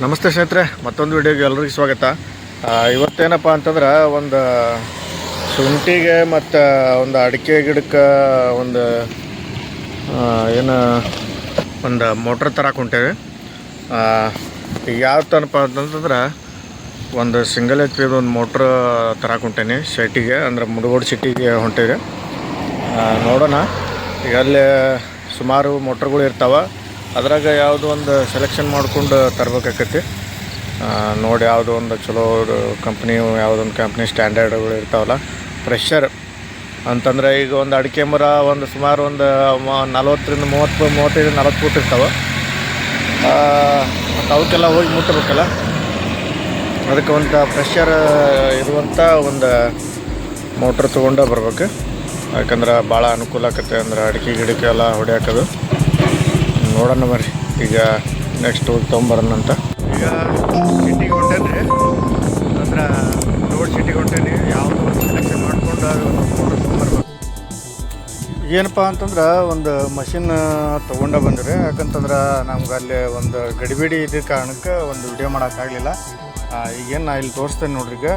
ನಮಸ್ತೆ ಸ್ನೇಹಿತರೆ, ಮತ್ತೊಂದು ವಿಡಿಯೋಗೆ ಎಲ್ರಿಗೂ ಸ್ವಾಗತ. ಇವತ್ತೇನಪ್ಪ ಅಂತಂದ್ರೆ, ಒಂದು ಶುಂಠಿಗೆ ಮತ್ತು ಒಂದು ಅಡಿಕೆ ಗಿಡಕ್ಕೆ ಒಂದು ಏನು, ಒಂದು ಮೋಟ್ರ್ ತರಕ್ಕೆ ಹೊಂಟೇವಿ ಯಾವ ತನಪ ಅಂತಂತಂದ್ರೆ ಒಂದು ಸಿಂಗಲ್ ಎಚ್ ಪಿದು ಒಂದು ಮೋಟ್ರ್ ತರಕ್ಕೆ ಹೊಂಟೇನಿ ಶೆಟ್ಟಿಗೆ, ಅಂದ್ರೆ ಮುಡುಗೋಡು ಸಿಟಿಗೆ ಹೊಂಟೇವಿ. ನೋಡೋಣ. ಈಗ ಅಲ್ಲಿ ಸುಮಾರು ಮೋಟ್ರ್ಗಳು ಇರ್ತಾವೆ. ಅದ್ರಾಗ ಯಾವುದೋ ಒಂದು ಸೆಲೆಕ್ಷನ್ ಮಾಡ್ಕೊಂಡು ತರ್ಬೇಕಾಕತಿ ನೋಡಿ ಯಾವುದೋ ಒಂದು ಚಲೋ ಕಂಪ್ನಿ ಯಾವುದೊಂದು ಕಂಪ್ನಿ ಸ್ಟ್ಯಾಂಡರ್ಡ್ಗಳು ಇರ್ತಾವಲ್ಲ ಪ್ರೆಷರ್ ಅಂತಂದರೆ ಈಗ ಒಂದು ಅಡಿಕೆ ಮರ ಒಂದು ಸುಮಾರು ಒಂದು ನಲ್ವತ್ತರಿಂದ ಮೂವತ್ತು, ಮೂವತ್ತೈದು, ನಲ್ವತ್ತು ಫೂಟ್ ಇರ್ತಾವೆ. ಮತ್ತು ಅವಕ್ಕೆಲ್ಲ ಹೋಗಿ ಮುಟ್ಟಬೇಕಲ್ಲ ಅದಕ್ಕೆ ಒಂದು ಪ್ರೆಷರ್ ಇರುವಂಥ ಒಂದು ಮೋಟ್ರ್ ತೊಗೊಂಡೇ ಬರ್ಬೇಕು. ಯಾಕಂದ್ರೆ ಭಾಳ ಅನುಕೂಲ ಆಕತ್ತೆ ಅಂದ್ರೆ ಅಡಿಕೆ ಗಿಡಕ್ಕೆ ಎಲ್ಲ ಹೊಡ್ಯಾಕದು. ನೋಡೋಣ ಬರ್ರಿ. ಈಗ ನೆಕ್ಸ್ಟ್ ಹೋಗಿ ತೊಗೊಂಬರೋಣ ಅಂತ. ಈಗ ಸಿಟಿಗೆ ಹೊಂಟೇನೆ ಅಂದ್ರೆ ರೋಡ್ ಸಿಟಿಗೆ ಹೊಂಟೇನಿ ಯಾವುದೋ ಒಂದು ಸೆಲೆಕ್ಷನ್ ಮಾಡಿಕೊಂಡು ತೊಗೊಂಬರ್ಬೇಕು ಏನಪ್ಪ ಅಂತಂದ್ರೆ ಒಂದು ಮಷಿನ್ ತೊಗೊಂಡ ಬಂದ್ರಿ ಯಾಕಂತಂದ್ರೆ ನಮ್ಗೆ ಅಲ್ಲಿ ಒಂದು ಗಡಿಬಿಡಿ ಇದ್ದ ಕಾರಣಕ್ಕೆ ಒಂದು ವಿಡಿಯೋ ಮಾಡೋಕ್ಕಾಗಲಿಲ್ಲ. ಈಗೇನು ನಾ ಇಲ್ಲಿ ತೋರಿಸ್ತೇನೆ ನೋಡ್ರಿ ಈಗ.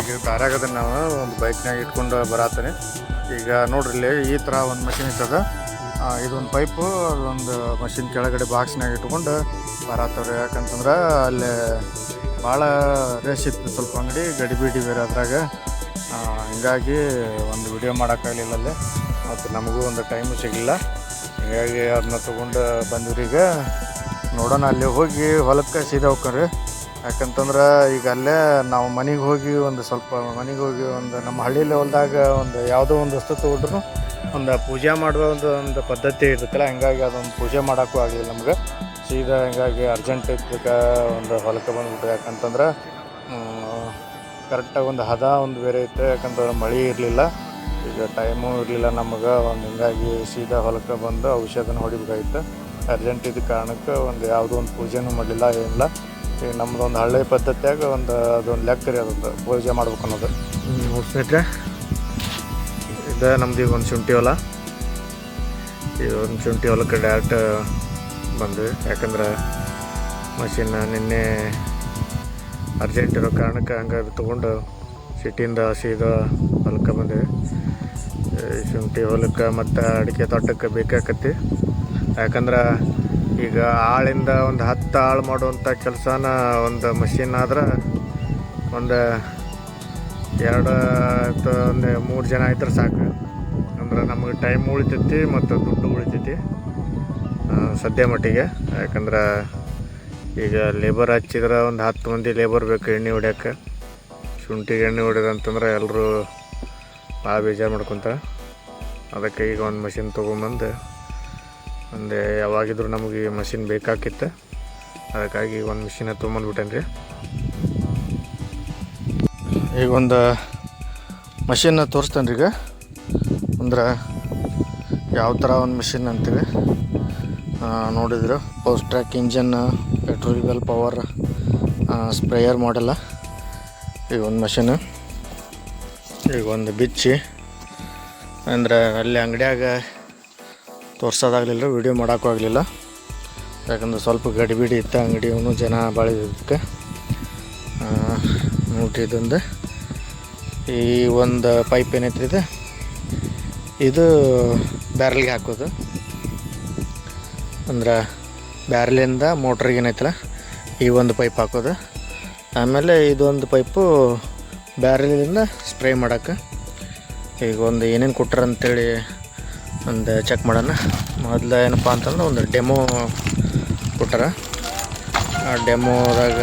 ಈಗ ದಾರ್ಯಾಗದ ನಾವು ಒಂದು ಬೈಕ್ನಾಗ ಇಟ್ಕೊಂಡು ಬರತ್ತೇನೆ ಈಗ ನೋಡ್ರಿ ಇಲ್ಲಿ ಈ ಥರ ಒಂದು ಮಷಿನ್ ಇರ್ತದ. ಇದೊಂದು ಪೈಪು ಅದೊಂದು ಮಷಿನ್ ಕೆಳಗಡೆ ಬಾಕ್ಸ್ನಾಗ ಇಟ್ಕೊಂಡು ಬರತ್ತವ್ರಿ. ಯಾಕಂತಂದ್ರೆ ಅಲ್ಲಿ ಭಾಳ ರೇಷ್ ಇತ್ತು ಸ್ವಲ್ಪ ಅಂಗಡಿ ಗಡಿಬಿಡಿ ಬೇರೆ ಅದ್ರಾಗ. ಹಿಂಗಾಗಿ ಒಂದು ವಿಡಿಯೋ ಮಾಡೋಕ್ಕಾಗಲಿಲ್ಲ ಅಲ್ಲಿ. ಮತ್ತು ನಮಗೂ ಒಂದು ಟೈಮು ಸಿಗಲಿಲ್ಲ. ಹೀಗಾಗಿ ಅದನ್ನ ತೊಗೊಂಡು ಬಂದಿವ್ರೀಗ ನೋಡೋಣ, ಅಲ್ಲಿ ಹೋಗಿ ಹೊಲಕ್ಕೆ ಸೀದಾ ಹೋಗ್ರಿ ಯಾಕಂತಂದ್ರೆ ಈಗ ಅಲ್ಲೇ ನಾವು ಮನೆಗೆ ಹೋಗಿ ಒಂದು ಸ್ವಲ್ಪ ಮನೆಗೆ ಹೋಗಿ ಒಂದು ನಮ್ಮ ಹಳ್ಳಿ ಲೆವೆಲ್ದಾಗ ಒಂದು ಯಾವುದೋ ಒಂದು ವಸ್ತು ತೊಗೊಂಡ್ರು ಒಂದು ಪೂಜೆ ಮಾಡುವ ಒಂದು ಒಂದು ಪದ್ಧತಿ ಇರುತ್ತಲ್ಲ, ಹಂಗಾಗಿ ಅದೊಂದು ಪೂಜೆ ಮಾಡೋಕ್ಕೂ ಆಗಲಿಲ್ಲ ನಮ್ಗೆ. ಸೀದಾ ಹಿಂಗಾಗಿ ಅರ್ಜೆಂಟ್ ಇದ್ದಕ್ಕೆ ಒಂದು ಹೊಲಕ್ಕೆ ಬಂದ್ಬಿಟ್ಟು ಯಾಕಂತಂದ್ರೆ ಕರೆಕ್ಟಾಗಿ ಒಂದು ಹದ ಒಂದು ಬೇರೆ ಇತ್ತು ಯಾಕಂತಂದ್ರೆ ಮಳೆ ಇರಲಿಲ್ಲ. ಈಗ ಟೈಮು ಇರಲಿಲ್ಲ ನಮಗೆ, ಒಂದು ಹಿಂಗಾಗಿ ಸೀದಾ ಹೊಲಕ್ಕೆ ಬಂದು ಔಷಧನ ಹೊಡಿಬೇಕಾಗಿತ್ತು ಅರ್ಜೆಂಟ್ ಇದ್ದ ಕಾರಣಕ್ಕೆ ಒಂದು ಯಾವುದೋ ಒಂದು ಪೂಜೆನೂ ಮಾಡಲಿಲ್ಲ, ಏನಿಲ್ಲ. ಈಗ ನಮ್ಮದೊಂದು ಹಳ್ಳಿ ಪದ್ಧತಿಯಾಗ ಒಂದು ಅದೊಂದು ಲೆಕ್ಕ ರೀ ಅದೊಂದು ಪೂಜೆ ಮಾಡ್ಬೇಕು ಅನ್ನೋದು. ಸ್ನೇಹಿತರೆ ಇದು ನಮ್ದು ಈಗ ಒಂದು ಶುಂಠಿ ಹೊಲ. ಈ ಒಂದು ಶುಂಠಿ ಹೊಲಕ್ಕೆ ಡೈರೆಕ್ಟ್ ಬಂದ್ವಿ. ಯಾಕಂದ್ರೆ ಮಷಿನ್ ನಿನ್ನೆ ಅರ್ಜೆಂಟ್ ಇರೋ ಕಾರಣಕ್ಕೆ ಹಂಗೆ ಅದು ತೊಗೊಂಡು ಸಿಟಿಯಿಂದ ಸೀದಾ ಹೊಲಕ್ಕೆ ಬಂದ್ವಿ. ಈ ಶುಂಠಿ ಹೊಲಕ್ಕೆ ಮತ್ತು ಅಡಿಕೆ ತೋಟಕ್ಕೆ ಬೇಕಾಕತಿ ಯಾಕಂದ್ರೆ ಈಗ ಆಳಿಂದ ಒಂದು ಹತ್ತು ಆಳು ಮಾಡುವಂಥ ಕೆಲಸನ ಒಂದು ಮಷಿನ್ ಆದ್ರೆ ಒಂದು ಎರಡು ಒಂದು ಮೂರು ಜನ ಇದ್ರೆ ಸಾಕು. ಅಂದ್ರೆ ನಮಗೆ ಟೈಮ್ ಉಳಿತೈತಿ ಮತ್ತು ದುಡ್ಡು ಉಳಿತೈತಿ. ಸದ್ಯ ಮಟ್ಟಿಗೆ. ಯಾಕಂದ್ರೆ ಈಗ ಲೇಬರ್ ಹಚ್ಚಿದ್ರೆ ಒಂದು ಹತ್ತು ಮಂದಿ ಲೇಬರ್ ಬೇಕು ಎಣ್ಣೆ ಹೊಡ್ಯಕ್ಕೆ ಶುಂಠಿಗೆ ಎಣ್ಣೆ ಹೊಡ್ಯದಂತಂದ್ರೆ ಎಲ್ಲರೂ ಭಾಳ ಬೇಜಾರು ಮಾಡ್ಕೊತಾರೆ. ಅದಕ್ಕೆ ಈಗ ಒಂದು ಮಷಿನ್ ತೊಗೊಂಬಂದು ಒಂದು ಯಾವಾಗಿದ್ರು ನಮಗೆ ಈ ಮಷಿನ್ ಬೇಕಾಗಿತ್ತು ಅದಕ್ಕಾಗಿ ಒಂದು ಮಿಷಿನ ತೊಗೊಂಬಂದ್ಬಿಟ್ಟೇನೆ ರೀ ಈಗ ಒಂದು ಮಷಿನ್ನ ತೋರಿಸ್ತೇನೆ ಈಗ. ಅಂದ್ರೆ ಯಾವ ಥರ ಒಂದು ಮಿಷಿನ್ ಅಂತೀವಿ ನೋಡಿದ್ರು? Pause track engine petrol well power sprayer ಮಾಡಲ್ಲ ಈಗ ಒಂದು ಮಷಿನ್ ಈಗ ಒಂದು ಬಿಚ್ಚಿ. ಅಂದ್ರೆ ಅಲ್ಲಿ ಅಂಗಡಿಯಾಗ ತೋರ್ಸೋದಾಗಲಿಲ್ಲ ವಿಡಿಯೋ ಮಾಡೋಕ್ಕೂ ಆಗಲಿಲ್ಲ. ಯಾಕಂದ್ರೆ ಸ್ವಲ್ಪ ಗಡಿಬಿಡಿ ಇತ್ತು ಅಂಗಡಿಯವನು ಜನ ಭಾಳ ಇದಕ್ಕೆ ನೋಡ್ರಿ ಇದೊಂದು. ಈ ಒಂದು ಪೈಪ್ ಏನೈತ್ರಿ ಇದು ಇದು ಬ್ಯಾರಲ್ಗೆ ಹಾಕೋದು. ಅಂದ್ರೆ ಬ್ಯಾರಲಿಂದ ಮೋಟ್ರಿಗೆ ಏನೈತಲ್ಲ ಈ ಒಂದು ಪೈಪ್ ಹಾಕೋದು. ಆಮೇಲೆ ಇದೊಂದು ಪೈಪು ಬ್ಯಾರಲಿಂದ ಸ್ಪ್ರೇ ಮಾಡೋಕ್ಕೆ ಈಗ ಒಂದು ಏನೇನು ಕೊಟ್ಟರು ಅಂತೇಳಿ ಒಂದು ಚೆಕ್ ಮಾಡೋಣ. ಮೊದಲು ಏನಪ್ಪ ಅಂತಂದ್ರೆ ಒಂದು ಡೆಮೋ ಕೊಟ್ಟಾರ. ಆ ಡೆಮೋದಾಗ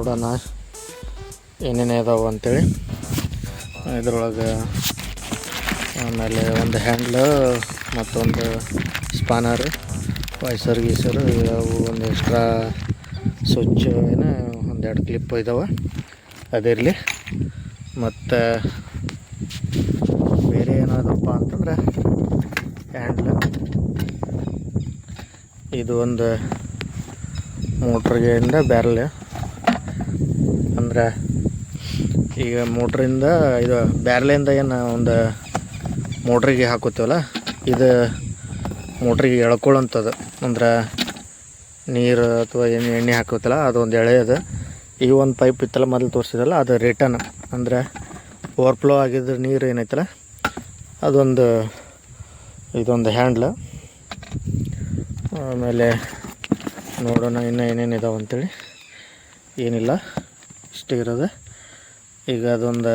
ನೋಡೋಣ. ಏನೇನೇ ಇದಾವೆ ಅಂತೇಳಿ. ಇದ್ರೊಳಗೆ ಆಮೇಲೆ ಒಂದು ಹ್ಯಾಂಡ್ಲು, ಮತ್ತೊಂದು ಸ್ಪಾನರ್, ವೈಸರ್ ಗೀಸರ್ ಅವು ಒಂದು ಎಕ್ಸ್ಟ್ರಾ ಸ್ವಿಚ್ ಏನು ಒಂದೆರಡು ಕ್ಲಿಪ್ ಇದಾವೆ. ಅದಿರಲಿ. ಮತ್ತು ಬೇರೆ ಏನಾದಪ್ಪ ಅಂತಂದ್ರೆ ಹ್ಯಾಂಡ್ಲ್. ಇದು ಒಂದು ಮೋಟ್ರ್ಗೆಯಿಂದ ಬ್ಯಾರಲ್. ಅಂದ್ರೆ ಈಗ ಮೋಟ್ರಿಂದ ಇದು ಬ್ಯಾರ್ಲಿಂದ ಏನು ಒಂದು ಮೋಟ್ರಿಗೆ ಹಾಕೋತೀವಲ್ಲ ಇದು ಮೋಟ್ರಿಗೆ ಎಳ್ಕೊಳ್ಳೋಂಥದ್ದು ಅಂದ್ರೆ ನೀರು ಅಥವಾ ಏನು ಎಣ್ಣೆ ಹಾಕೋತಲ್ಲ ಅದೊಂದು ಎಳೆಯದು. ಈ ಒಂದು ಪೈಪ್ ಇತ್ತಲ್ಲ ಮೊದಲು ತೋರಿಸಿದಲ್ಲ ಅದು ರಿಟರ್ನ್ ಅಂದರೆ ಓವರ್ಫ್ಲೋ ಆಗಿದ್ರೆ ನೀರು ಏನೈತಲ್ಲ, ಅದೊಂದು ಇದೊಂದು ಹ್ಯಾಂಡ್ಲ್ ಆಮೇಲೆ ನೋಡೋಣ ಇನ್ನೂ ಏನೇನು ಇದಾವೆ ಅಂತೇಳಿ ಏನಿಲ್ಲ. ಇರೋದು. ಈಗ ಅದೊಂದು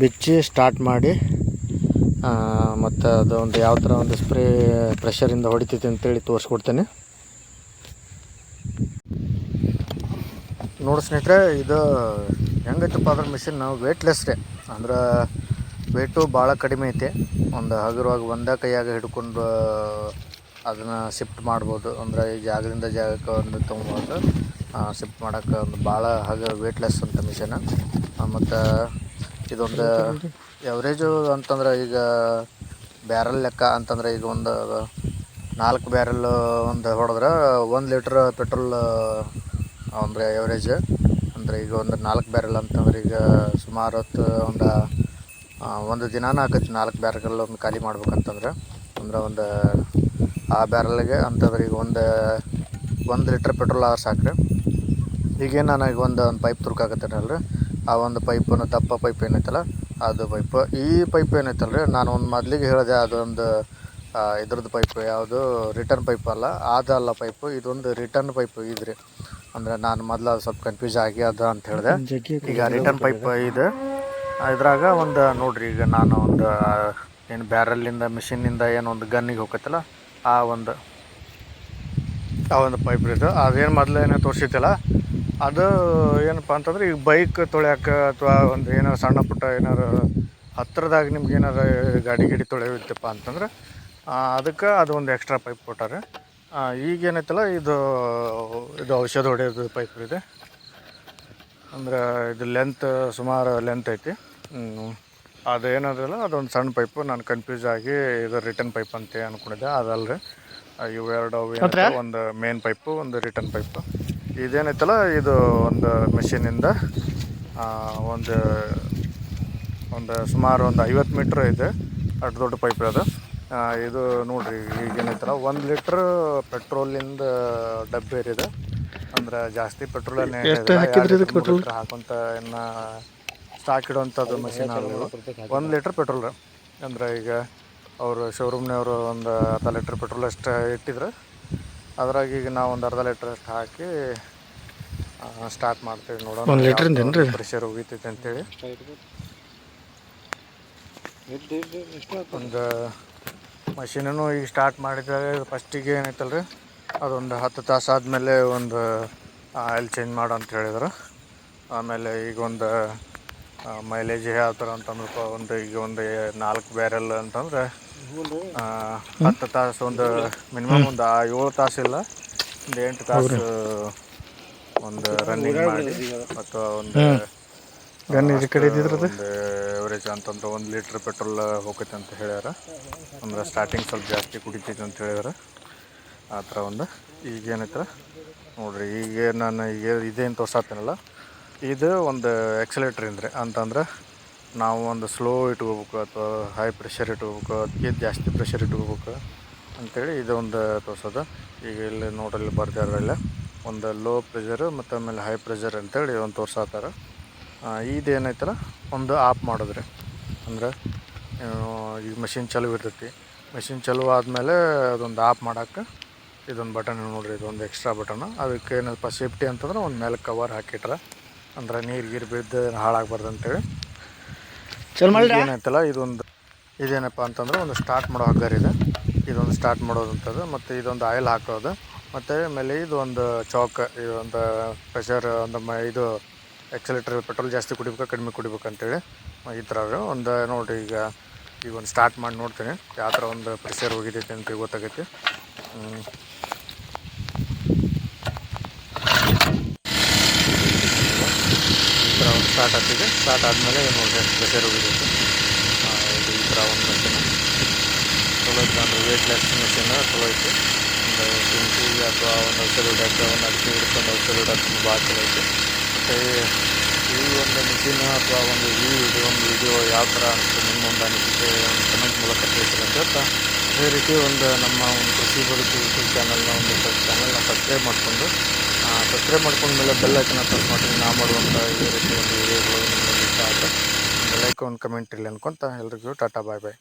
ಬಿಚ್ಚಿ ಸ್ಟಾರ್ಟ್ ಮಾಡಿ ಮತ್ತು ಅದೊಂದು ಯಾವ ಥರ ಒಂದು ಸ್ಪ್ರೇ ಪ್ರೆಷರಿಂದ ಹೊಡಿತೈತಿ ಅಂತೇಳಿ ತೋರಿಸ್ಕೊಡ್ತೇನೆ. ನೋಡಿ ಸ್ನೇಹಿತರೆ, ಇದು ಹೆಂಗೈತಪ್ಪ ಅದ್ರ ಮಿಷಿನ್ ವೇಟ್ಲೆಸ್ ರೀ. ಅಂದ್ರೆ ವೆಯ್ಟು ಭಾಳ ಕಡಿಮೆ ಐತೆ. ಒಂದು ಹಗುರವಾಗಿ ಒಂದೇ ಕೈಯಾಗ ಹಿಡ್ಕೊಂಡು ಅದನ್ನು ಶಿಫ್ಟ್ ಮಾಡ್ಬೋದು. ಅಂದರೆ ಈ ಜಾಗದಿಂದ ಜಾಗಕ್ಕೆ ಒಂದು ತೊಗೊಬೋದು ಶಿಫ್ಟ್ ಮಾಡೋಕ್ಕೆ ಒಂದು ಭಾಳ ಹಾಗೆ ವೇಟ್ಲೆಸ್ ಅಂತ ಮಿಷನ್ ಮತ್ತು ಇದೊಂದು ಎವ್ರೇಜು ಅಂತಂದ್ರೆ ಈಗ ಬ್ಯಾರಲ್ ಲೆಕ್ಕ ಅಂತಂದ್ರೆ ಈಗ ಒಂದು ನಾಲ್ಕು ಬ್ಯಾರಲ್ ಒಂದು ಹೊಡೆದ್ರೆ ಒಂದು ಲೀಟ್ರ್ ಪೆಟ್ರೋಲ್ ಅಂದರೆ ಎವರೇಜ್ ಅಂದರೆ ಈಗ ಒಂದು ನಾಲ್ಕು ಬ್ಯಾರಲ್ ಅಂತಂದ್ರೆ ಈಗ ಸುಮಾರು ಹೊತ್ತು ಒಂದು ಒಂದು ದಿನಾನ ಆಕೈತಿ ನಾಲ್ಕು ಬ್ಯಾರಲ್ ಒಂದು ಖಾಲಿ ಮಾಡ್ಬೇಕಂತಂದ್ರೆ. ಅಂದ್ರೆ ಒಂದು ಆ ಬ್ಯಾರಲ್ಗೆ ಅಂತಂದ್ರೆ ಈಗ ಒಂದು ಒಂದು ಲೀಟ್ರ್ ಪೆಟ್ರೋಲ್ ಆದ್ರೆ ಸಾಕ್ರಿ. ಈಗೇನು ನನಗೆ ಒಂದು ಒಂದು ಪೈಪ್ ತುರ್ಕಾಕತ್ತೇನಲ್ರಿ ಆ ಒಂದು ಪೈಪನ್ನು ದಪ್ಪ ಪೈಪ್ ಏನೈತಲ್ಲ ಅದು ಪೈಪ್ ಈ ಪೈಪ್ ಏನೈತಲ್ರಿ ನಾನು ಒಂದು ಮೊದಲಿಗೆ ಹೇಳಿದೆ ಅದೊಂದು ಇದ್ರದ್ದು ಪೈಪ್ ಯಾವುದು ರಿಟರ್ನ್ ಪೈಪ್ ಅಲ್ಲ ಅದಲ್ಲ ಪೈಪು ಇದೊಂದು ರಿಟರ್ನ್ ಪೈಪ್ ಇದ್ರಿ. ಅಂದರೆ ನಾನು ಮೊದಲು ಅದು ಸ್ವಲ್ಪ ಕನ್ಫ್ಯೂಸ್ ಆಗಿ ಅದು ಅಂತ ಹೇಳಿದೆ. ಈಗ ರಿಟರ್ನ್ ಪೈಪ್ ಇದೆ. ಇದ್ರಾಗ ಒಂದು ನೋಡ್ರಿ ಈಗ ನಾನು ಒಂದು ಏನು ಬ್ಯಾರಲ್ಲಿಂದ ಮಿಷಿನ್ನಿಂದ ಏನು ಒಂದು ಗನ್ನಿಗೆ ಹೋಗತ್ತಲ್ಲ ಆ ಒಂದು ಆ ಒಂದು ಪೈಪ್ ಇದು. ಅದೇನು ಮೊದಲು ಏನೋ ತೋರಿಸಿತ್ತಲ್ಲ ಅದು ಏನಪ್ಪ ಅಂತಂದ್ರೆ ಈಗ ಬೈಕ್ ತೊಳ್ಯಾಕ ಅಥವಾ ಒಂದು ಏನೋ ಸಣ್ಣ ಪುಟ್ಟ ಏನಾರು ಹತ್ತಿರದಾಗ ನಿಮ್ಗೆ ಏನಾರು ಗಾಡಿ ಗಿಡಿ ತೊಳೆಯುತ್ತಪ್ಪ ಅಂತಂದ್ರೆ ಅದಕ್ಕೆ ಅದು ಒಂದು ಎಕ್ಸ್ಟ್ರಾ ಪೈಪ್ ಕೊಟ್ಟಾರೆ ಈಗೇನೈತಲ್ಲ ಇದು ಇದು ಔಷಧ ಹೊಡೆಯೋದು ಪೈಪ್ ಇದೆ. ಅಂದ್ರೆ ಇದು ಲೆಂತ್ ಸುಮಾರು ಲೆಂತ್ ಐತಿ. ಅದು ಏನದಲ್ಲ ಅದೊಂದು ಸಣ್ಣ ಪೈಪು ನಾನು ಕನ್ಫ್ಯೂಸ್ ಆಗಿ ಇದು ರಿಟರ್ನ್ ಪೈಪ್ ಅಂತ ಅಂದ್ಕೊಂಡಿದ್ದೆ ಅದಲ್ರಿ ರೀ ಇವು ಎರಡು ಅವು ಏನೈತೆ, ಒಂದು ಮೇನ್ ಪೈಪು ಒಂದು ರಿಟರ್ನ್ ಪೈಪು ಇದೇನೈತಲ್ಲ ಇದು ಒಂದು ಮೆಷಿನಿಂದ ಒಂದು ಒಂದು ಸುಮಾರು ಒಂದು ಐವತ್ತು ಮೀಟ್ರ್ ಇದೆ. ಅಷ್ಟು ದೊಡ್ಡ ಪೈಪ್ ಅದು. ಇದು ನೋಡಿರಿ ಈಗ ಏನೈತಲ್ಲ ಒಂದು ಲೀಟ್ರ್ ಪೆಟ್ರೋಲಿಂದ ಡಬ್ಬೆ ಇದೆ ಅಂದ್ರೆ ಜಾಸ್ತಿ ಪೆಟ್ರೋಲ್ ಹಾಕೊಂತ ಇನ್ನ ಸ್ಟಾಕ್ ಇಡುವಂಥದ್ದು ಮಷಿನ್ ಒಂದು ಲೀಟ್ರ್ ಪೆಟ್ರೋಲ್ ಅಂದ್ರೆ ಈಗ ಅವರು ಶೋರೂಮ್ನವರು ಒಂದು ಹತ್ತು ಲೀಟ್ರ್ ಪೆಟ್ರೋಲ್ ಅಷ್ಟು ಇಟ್ಟಿದ್ರೆ. ಅದ್ರಾಗ ಈಗ ನಾವು ಒಂದು ಅರ್ಧ ಲೀಟ್ರ್ ಅಷ್ಟು ಹಾಕಿ ಸ್ಟಾರ್ಟ್ ಮಾಡ್ತೀವಿ ನೋಡೋಣ. ಒಂದು ಲೀಟ್ರಿಂದ ಪ್ರೆಷರ್ ಹೋಗಿತೈತೆ ಅಂತೇಳಿ. ಒಂದು ಮಷೀನೂ ಈಗ ಸ್ಟಾರ್ಟ್ ಮಾಡಿದರೆ ಫಸ್ಟಿಗೆ ಏನೈತಲ್ಲ ರೀ ಅದೊಂದು ಹತ್ತು ತಾಸು ಆದಮೇಲೆ ಒಂದು ಆಯಿಲ್ ಚೇಂಜ್ ಮಾಡು ಅಂತ ಹೇಳಿದ್ರು. ಆಮೇಲೆ ಈಗ ಒಂದು ಮೈಲೇಜ್ ಯಾವ ಥರ ಅಂತಂದ್ರಪ್ಪ ಒಂದು ಈಗ ಒಂದು ನಾಲ್ಕು ಬ್ಯಾರೆಲ್ ಅಂತಂದ್ರೆ ಹತ್ತು ತಾಸು ಒಂದು ಮಿನಿಮಮ್ ಒಂದು ಏಳು ತಾಸು ಇಲ್ಲ. ಒಂದು ಎಂಟು ತಾಸು ಒಂದು ರನ್ನಿಂಗ್ ಮಾಡಿ ಮತ್ತು ಒಂದು ಒಂದು ಎವರೇಜ್ ಅಂತಂದ್ರೆ ಒಂದು ಲೀಟ್ರ್ ಪೆಟ್ರೋಲ್ ಹೋಗೈತೆ ಅಂತ ಹೇಳ್ಯಾರ. ಅಂದ್ರೆ ಸ್ಟಾರ್ಟಿಂಗ್ ಸ್ವಲ್ಪ ಜಾಸ್ತಿ ಕುಡಿತೈತೆ ಅಂತ ಹೇಳ್ಯಾರ. ಆ ಥರ ಒಂದು. ಈಗ ಏನೈತ್ರ? ನೋಡ್ರಿ ಈಗ ನಾನು ಈಗ ಇದೇನು ತೋರ್ಸಾತೇನಲ್ಲ ಇದು ಒಂದು ಎಕ್ಸಲೇಟ್ರ್ ರೀ ಅಂತಂದ್ರೆ ನಾವು ಒಂದು ಸ್ಲೋ ಇಟ್ಕೋಬೇಕು ಅಥವಾ ಹೈ ಪ್ರೆಷರ್ ಇಟ್ಕೋಬೇಕು, ಅದಕ್ಕೆ ಜಾಸ್ತಿ ಪ್ರೆಷರ್ ಇಟ್ಕೋಬೇಕು ಇದು ಒಂದು ತೋರ್ಸೋದು. ಈಗ ಇಲ್ಲಿ ನೋಡಲ್ಲಿ ಬರ್ದಾರಲ್ಲ ಒಂದು ಲೋ ಪ್ರೆಷರು ಮತ್ತು ಆಮೇಲೆ ಹೈ ಪ್ರೆಷರ್ ಅಂತೇಳಿ ಒಂದು ತೋರ್ಸಾತಾರ. ಇದು ಏನೈತಲ್ಲ ಒಂದು ಆಫ್ ಮಾಡಿದ್ರೆ. ಅಂದ್ರೆ ಈಗ ಮೆಷಿನ್ ಚಲೋ ಇರ್ತೈತಿ. ಮಷಿನ್ ಚಲೋ ಆದಮೇಲೆ ಅದೊಂದು ಆಫ್ ಮಾಡೋಕ್ಕೆ ಇದೊಂದು ಬಟನ್ ನೋಡ್ರಿ, ಇದೊಂದು ಎಕ್ಸ್ಟ್ರಾ ಬಟನ್ ಅದಕ್ಕೆ ಏನಪ್ಪ ಸೇಫ್ಟಿ ಅಂತಂದ್ರೆ ಒಂದು ಮೇಲೆ ಕವರ್ ಹಾಕಿಟ್ರೆ. ಅಂದ್ರೆ ನೀರು ಗೀರು ಬಿದ್ದು ಹಾಳಾಗಬಾರ್ದು ಅಂತೇಳಿ. ಏನೈತಲ್ಲ ಇದೊಂದು, ಇದೇನಪ್ಪ ಅಂತಂದ್ರೆ ಒಂದು ಸ್ಟಾರ್ಟ್ ಮಾಡೋ ಹಗ್ಗರ್ ಇದೆ. ಇದೊಂದು ಸ್ಟಾರ್ಟ್ ಮಾಡೋದಂಥದ್ದು, ಮತ್ತು ಇದೊಂದು ಆಯಿಲ್ ಹಾಕೋದು, ಮತ್ತು ಆಮೇಲೆ ಇದು ಒಂದು ಚೌಕ್ ಇದೊಂದು ಪ್ರೆಷರ್ ಒಂದು ಮ, ಇದು ಎಕ್ಸಲೇಟರ್ ಪೆಟ್ರೋಲ್ ಜಾಸ್ತಿ ಕುಡಿಬೇಕು, ಕಡಿಮೆ ಕುಡಿಬೇಕು ಅಂತೇಳಿ, ಈ ಥರ ಒಂದು ನೋಡಿರಿ ಈಗ ಈಗ ಒಂದು ಸ್ಟಾರ್ಟ್ ಮಾಡಿ ನೋಡ್ತೀನಿ. ಯಾವ ಥರ ಒಂದು ಪ್ರೆಷರ್ ಹೋಗಿದೈತೆ ಅಂತ ಗೊತ್ತಾಗೈತಿ ಹ್ಮ್. ಈ ಥರ ಒಂದು ಸ್ಟಾರ್ಟ್ ಆಗ್ತಿದೆ ಸ್ಟಾರ್ಟ್ ಆದಮೇಲೆ ನೋಡಿರಿ ಪ್ರೆಷರ್ ಹೋಗಿದೈತೆ ಆ, ಇದು ಈ ಥರ ಒಂದು ಮಷಿನ್ ಚಲೋ ಐತೆ ಅಂದ್ರೆ ವೇಟ್ಲೆಸ್ ಮಿಷಿನ್ ಚಲೋ ಐತೆ ಒಂದು ಶುಂಠಿ ಅಥವಾ ಒಂದು ಔಷಧ ಹೊಡ್ಯಾಕ ಒಂದು ಅಡಿಕೆ ಹಿಡ್ಕೊಂಡು ಔಷಧ ಹೊಡ್ಯಾಕ ಭಾಳ ಚಲೋ ಐತೆ ಮತ್ತು ಈ ಒಂದು ಮಿಷಿನ್ ಅಥವಾ ಒಂದು ಈ ವಿಡಿಯೋ ಒಂದು ವಿಡಿಯೋ ಯಾವ ಥರ ಅನಿಸ್ತು ನಿಮ್ಮ ಒಂದು ಅನಿಸಿಕೆ ಒಂದು ಕಮೆಂಟ್ ಮೂಲಕ ತಿಳಿಸಿರಿ ಅಂತ ಹೇಳ್ತಾ ಅದೇ ರೀತಿ ಒಂದು ನಮ್ಮ ಒಂದು ಕೃಷಿ ಬದುಕು ಯೂಟ್ಯೂಬ್ ಚಾನಲ್ನ ಒಂದು ಚಾನಲ್ನ ಸಬ್ಸ್ಕ್ರೈಬ್ ಮಾಡಿಕೊಂಡು ಸಬ್ಸ್ಕ್ರೈಬ್ ಮಾಡ್ಕೊಂಡ್ಮೇಲೆ ಬೆಲ್ ಐಕನ್ನ ಪ್ರೆಸ್ ಮಾಡಿ ನಾ ಮಾಡುವಂಥ ಇದೇ ರೀತಿ ಒಂದು ವಿಡಿಯೋಗಳು ನಿಮಗೆ ಇಷ್ಟ ಆಯಿತು ಒಂದು ಲೈಕ್ ಒಂದು ಕಮೆಂಟ್ ಇರಲಿ ಅಂದ್ಕೊಂತ ಎಲ್ರಿಗೂ ಟಾಟಾ ಬಾಯ್ ಬಾಯ್.